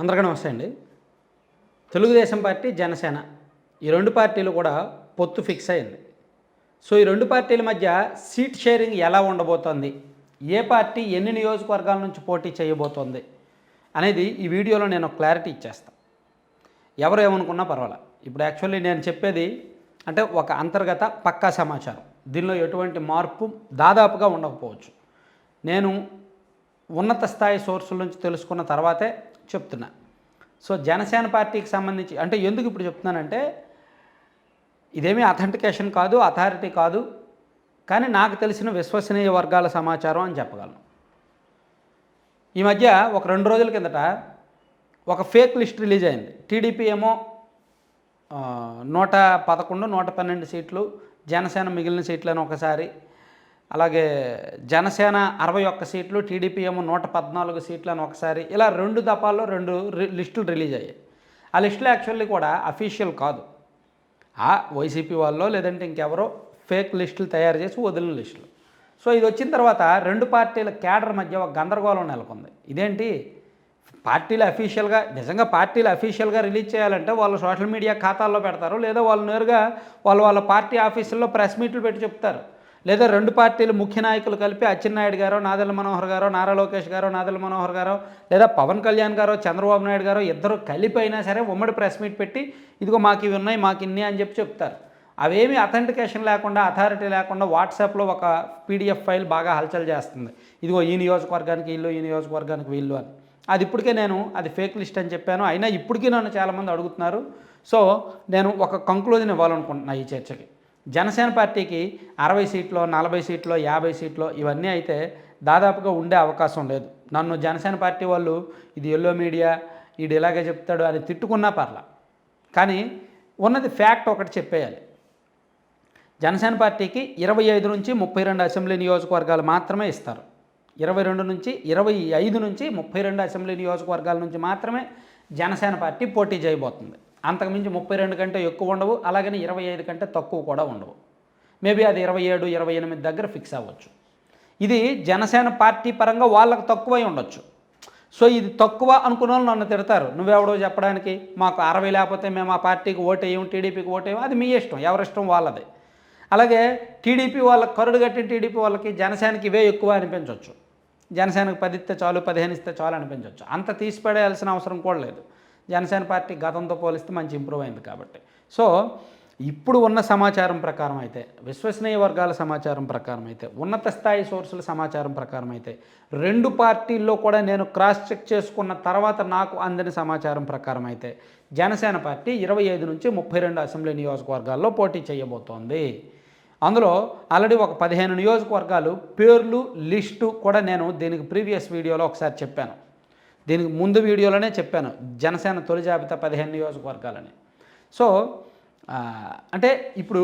అందరికీ నమస్తే అండి తెలుగుదేశం పార్టీ జనసేన ఈ రెండు పార్టీలు కూడా పొత్తు ఫిక్స్ అయింది. సో ఈ రెండు పార్టీల మధ్య సీట్ షేరింగ్ ఎలా ఉండబోతోంది? ఏ పార్టీ ఎన్ని నియోజకవర్గాల నుంచి పోటీ చేయబోతోంది? అనేది ఈ వీడియోలో నేను క్లారిటీ ఇచ్చేస్తాను ఎవరు ఏమనుకున్నా పర్వాలేదు ఇప్పుడు యాక్చువల్లీ నేను చెప్పేది అంటే ఒక అంతర్గత పక్కా సమాచారం. దీనిలో ఎటువంటి మార్పు దాదాపుగా ఉండకపోవచ్చు. నేను ఉన్నత స్థాయి సోర్సుల నుంచి తెలుసుకున్న తర్వాతే చెప్తున్నా. సో జనసేన పార్టీకి సంబంధించి అంటే ఎందుకు ఇప్పుడు చెప్తున్నానంటే ఇదేమీ అథెంటికేషన్ కాదు అథారిటీ కాదు కానీ నాకు తెలిసిన విశ్వసనీయ వర్గాల సమాచారం అని చెప్పగలను. ఈ మధ్య ఒక రెండు రోజుల కిందట ఒక ఫేక్ లిస్ట్ రిలీజ్ అయింది. టీడీపీ ఏమో నూట పదకొండు నూట పన్నెండు సీట్లు జనసేన మిగిలిన సీట్లను ఒకసారి అలాగే జనసేన అరవై ఒక్క సీట్లు టీడీపీ ఏమో నూట పద్నాలుగు సీట్లు అని ఒకసారి ఇలా రెండు దఫాల్లో రెండు రి- లిస్టులు రిలీజ్ అయ్యాయి. ఆ లిస్టులు యాక్చువల్లీ కూడా అఫీషియల్ కాదు. ఆ వైసీపీ వాళ్ళో లేదంటే ఇంకెవరో ఫేక్ లిస్టులు తయారు చేసి వదిలిన లిస్టులు. సో ఇది వచ్చిన తర్వాత రెండు పార్టీల క్యాడర్ మధ్య ఒక గందరగోళం నెలకొంది. ఇదేంటి? పార్టీలు అఫీషియల్గా నిజంగా పార్టీలు అఫీషియల్గా రిలీజ్ చేయాలంటే వాళ్ళు సోషల్ మీడియా ఖాతాల్లో పెడతారు లేదా వాళ్ళు నేరుగా వాళ్ళు వాళ్ళ పార్టీ ఆఫీసుల్లో ప్రెస్ మీట్లు పెట్టి చెప్తారు. లేదా రెండు పార్టీలు ముఖ్య నాయకులు కలిపి అచ్చెన్నాయుడు గారో నాదల మనోహర్ గారో నారా లోకేష్ గారో నాదల మనోహర్ గారో లేదా పవన్ కళ్యాణ్ గారో చంద్రబాబు నాయుడు గారో ఇద్దరు కలిపి అయినా సరే ఉమ్మడి ప్రెస్ మీట్ పెట్టి ఇదిగో మాకు ఇవి ఉన్నాయి మాకు ఇన్ని అని చెప్పి చెప్తారు. అవేమి అథెంటికేషన్ లేకుండా అథారిటీ లేకుండా వాట్సాప్లో ఒక పీడిఎఫ్ ఫైల్ బాగా హల్చల్ చేస్తుంది. ఇదిగో ఈ నియోజకవర్గానికి వీళ్ళు ఈ నియోజకవర్గానికి వీళ్ళు అని. అది ఇప్పటికే నేను అది ఫేక్ లిస్ట్ అని చెప్పాను. అయినా ఇప్పటికీ నన్ను చాలామంది అడుగుతున్నారు. సో నేను ఒక కంక్లూజన్ ఇవ్వాలనుకుంటున్నా ఈ చర్చకి. జనసేన పార్టీకి అరవై సీట్లో నలభై సీట్లో యాభై సీట్లో ఇవన్నీ అయితే దాదాపుగా ఉండే అవకాశం లేదు. నన్ను జనసేన పార్టీ వాళ్ళు ఇది ఎల్లో మీడియా వీడు ఇలాగే చెప్తాడు అని తిట్టుకున్నా పర్లా. కానీ ఉన్నది ఫ్యాక్ట్ ఒకటి చెప్పేయాలి. జనసేన పార్టీకి ఇరవై ఐదు నుంచి ముప్పై రెండు అసెంబ్లీ నియోజకవర్గాలు మాత్రమే ఇస్తారు. ఇరవై రెండు నుంచి ఇరవై ఐదు నుంచి ముప్పై రెండు అసెంబ్లీ నియోజకవర్గాల నుంచి మాత్రమే జనసేన పార్టీ పోటీ చేయబోతుంది. అంతకుమించి ముప్పై రెండు కంటే ఎక్కువ ఉండవు అలాగని ఇరవై ఐదు కంటే తక్కువ కూడా ఉండవు. మేబీ అది ఇరవై ఏడు ఇరవై ఎనిమిది దగ్గర ఫిక్స్ అవ్వచ్చు. ఇది జనసేన పార్టీ పరంగా వాళ్ళకు తక్కువై ఉండొచ్చు. సో ఇది తక్కువ అనుకున్న వాళ్ళు నన్ను తిడతారు. నువ్వెవడో చెప్పడానికి? మాకు అరవై లేకపోతే మేము ఆ పార్టీకి ఓటేయం టీడీపీకి ఓటేయం అది మీ ఇష్టం ఎవరిష్టం వాళ్ళది. అలాగే టీడీపీ వాళ్ళకి కరుడు కట్టిన టీడీపీ వాళ్ళకి జనసేనకి ఇవే ఎక్కువ అనిపించవచ్చు జనసేనకు పది ఇస్తే చాలు పదిహేను ఇస్తే చాలు అనిపించవచ్చు అంత తీసిపడేయాల్సిన అవసరం కూడా లేదు. జనసేన పార్టీ గతంతో పోలిస్తే మంచి ఇంప్రూవ్ అయింది కాబట్టి. సో ఇప్పుడు ఉన్న సమాచారం ప్రకారం అయితే విశ్వసనీయ వర్గాల సమాచారం ప్రకారం అయితే ఉన్నత స్థాయి సోర్సుల సమాచారం ప్రకారం అయితే రెండు పార్టీల్లో కూడా నేను క్రాస్ చెక్ చేసుకున్న తర్వాత నాకు అందిన సమాచారం ప్రకారం అయితే జనసేన పార్టీ ఇరవై ఐదు నుంచి ముప్పై రెండు అసెంబ్లీ నియోజకవర్గాల్లో పోటీ చేయబోతోంది. అందులో ఆల్రెడీ ఒక పదిహేను నియోజకవర్గాలు పేర్లు లిస్టు కూడా నేను దీనికి ప్రీవియస్ వీడియోలో ఒకసారి చెప్పాను. దీనికి ముందు వీడియోలోనే చెప్పాను జనసేన తొలి జాబితా పదిహేను నియోజకవర్గాలని. సో అంటే ఇప్పుడు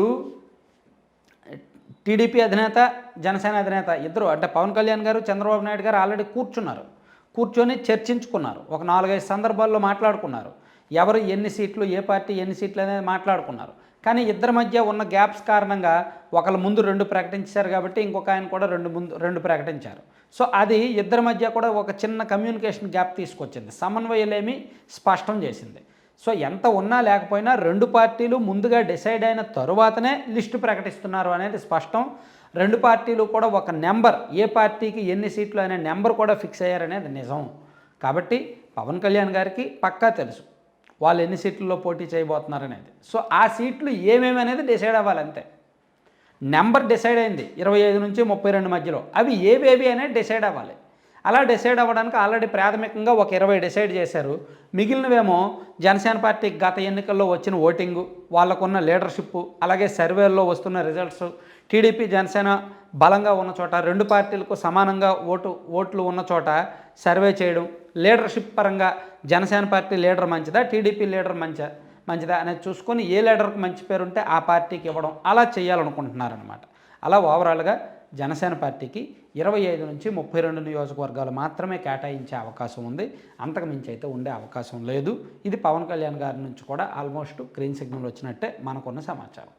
టీడీపీ అధినేత జనసేన అధినేత ఇద్దరు అంటే పవన్ కళ్యాణ్ గారు చంద్రబాబు నాయుడు గారు ఆల్రెడీ కూర్చున్నారు. కూర్చొని చర్చించుకున్నారు. ఒక నాలుగైదు సందర్భాల్లో మాట్లాడుకున్నారు. ఎవరు ఎన్ని సీట్లు ఏ పార్టీ ఎన్ని సీట్లు అనేది మాట్లాడుకున్నారు. కానీ ఇద్దరి మధ్య ఉన్న గ్యాప్స్ కారణంగా ఒకళ్ళ ముందు రెండు ప్రకటించారు కాబట్టి ఇంకొక ఆయన కూడా రెండు ముందు రెండు ప్రకటించారు. సో అది ఇద్దరి మధ్య కూడా ఒక చిన్న కమ్యూనికేషన్ గ్యాప్ తీసుకొచ్చింది. సమన్వయలేమి స్పష్టం చేసింది. సో ఎంత ఉన్నా లేకపోయినా రెండు పార్టీలు ముందుగా డిసైడ్ అయిన తరువాతనే లిస్టు ప్రకటిస్తున్నారు అనేది స్పష్టం. రెండు పార్టీలు కూడా ఒక నెంబర్ ఏ పార్టీకి ఎన్ని సీట్లు అనే నెంబర్ కూడా ఫిక్స్ అయ్యారనేది నిజం. కాబట్టి పవన్ కళ్యాణ్ గారికి పక్కా తెలుసు. వాళ్ళు ఎన్ని సీట్లలో పోటీ చేయబోతున్నారు అనేది సో ఆ సీట్లు ఏమేమి అనేది డిసైడ్ అవ్వాలి అంతే. నెంబర్ డిసైడ్ అయింది ఇరవై ఐదు నుంచి ముప్పై రెండు మధ్యలో. అవి ఏవేవి అనేది డిసైడ్ అవ్వాలి. అలా డిసైడ్ అవ్వడానికి ఆల్రెడీ ప్రాథమికంగా ఒక ఇరవై డిసైడ్ చేశారు. మిగిలినవేమో జనసేన పార్టీ గత ఎన్నికల్లో వచ్చిన ఓటింగు వాళ్ళకున్న లీడర్షిప్ అలాగే సర్వేల్లో వస్తున్న రిజల్ట్స్ టీడీపీ జనసేన బలంగా ఉన్న చోట రెండు పార్టీలకు సమానంగా ఓటు ఓట్లు ఉన్న చోట సర్వే చేయడం లీడర్షిప్ పరంగా జనసేన పార్టీ లీడర్ మంచిదా టీడీపీ లీడర్ మంచిదా మంచిదా అనేది చూసుకొని ఏ లీడర్కి మంచి పేరు ఉంటే ఆ పార్టీకి ఇవ్వడం అలా చేయాలనుకుంటున్నారనమాట అలా ఓవరాల్గా జనసేన పార్టీకి ఇరవై ఐదు నుంచి ముప్పై రెండు నియోజకవర్గాలు మాత్రమే కేటాయించే అవకాశం ఉంది. అంతకు మించి అయితే ఉండే అవకాశం లేదు. ఇది పవన్ కళ్యాణ్ గారి నుంచి కూడా ఆల్మోస్ట్ గ్రీన్ సిగ్నల్ వచ్చినట్టే మనకున్న సమాచారం.